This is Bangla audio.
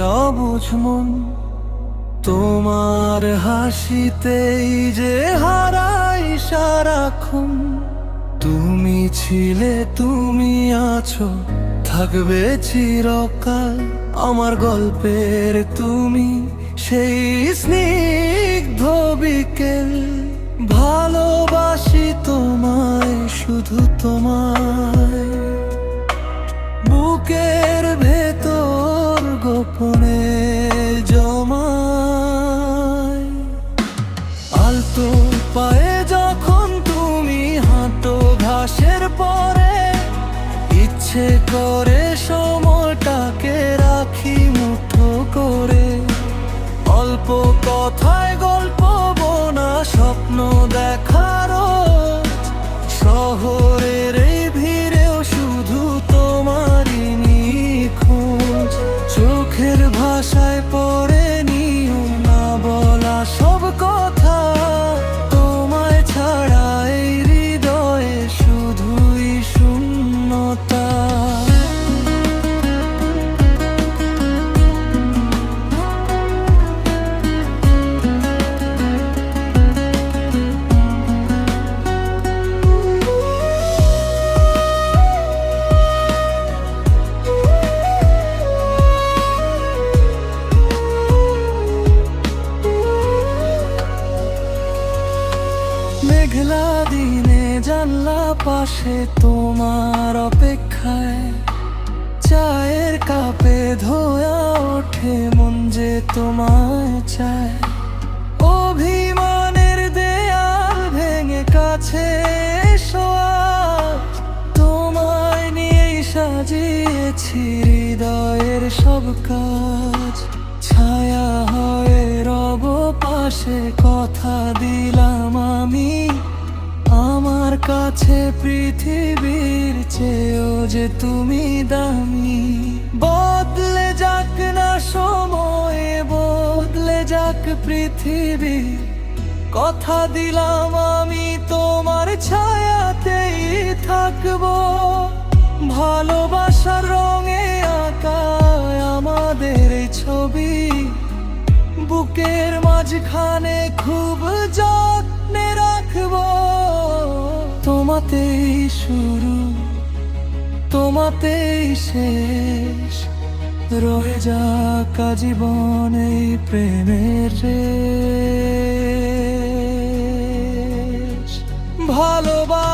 মন, তোমার হাসিতেই যে হারাই সারাক্ষণ। তুমি ছিলে, তুমি আছো, থাকবে চিরকাল আমার গল্পের তুমি। সেই স্নিগ্ধ বিকেল, ভালোবাসি তোমায়, শুধু তোমায়। বুকের পরে ইচ্ছে করে সময়টাকে রাখি মুঠো করে। অল্প কথায় মেঘলা দিনে জানলা পাশে তোমার অপেক্ষায়। চায়ের কাপে ধোয়া ওঠে মন যে তোমায় চায়। অভিমানের দেয়াল ভেঙে কাছে তোমায় নিয়েই সাজিয়েছি হৃদয়ের সব কাজ। ছায়া হয়ে রব পাশে কথা আমার কাছে পৃথিবীর চেয়েও যে তুমি দামি। বদলে যাক না সময়ে, বদলে যাক পৃথিবী। কথা দিলাম আমি তোমার ছায়াতেই থাকব। ভালোবাসার রঙে আঁকায় আমাদের ছবি। বুকের মাঝখানে খুব যত্নে রাখব। তোমাতেই শুরু তোমাতেই শেষ। রয়ে যাক জীবন এই প্রেমের রে ভালোবাসি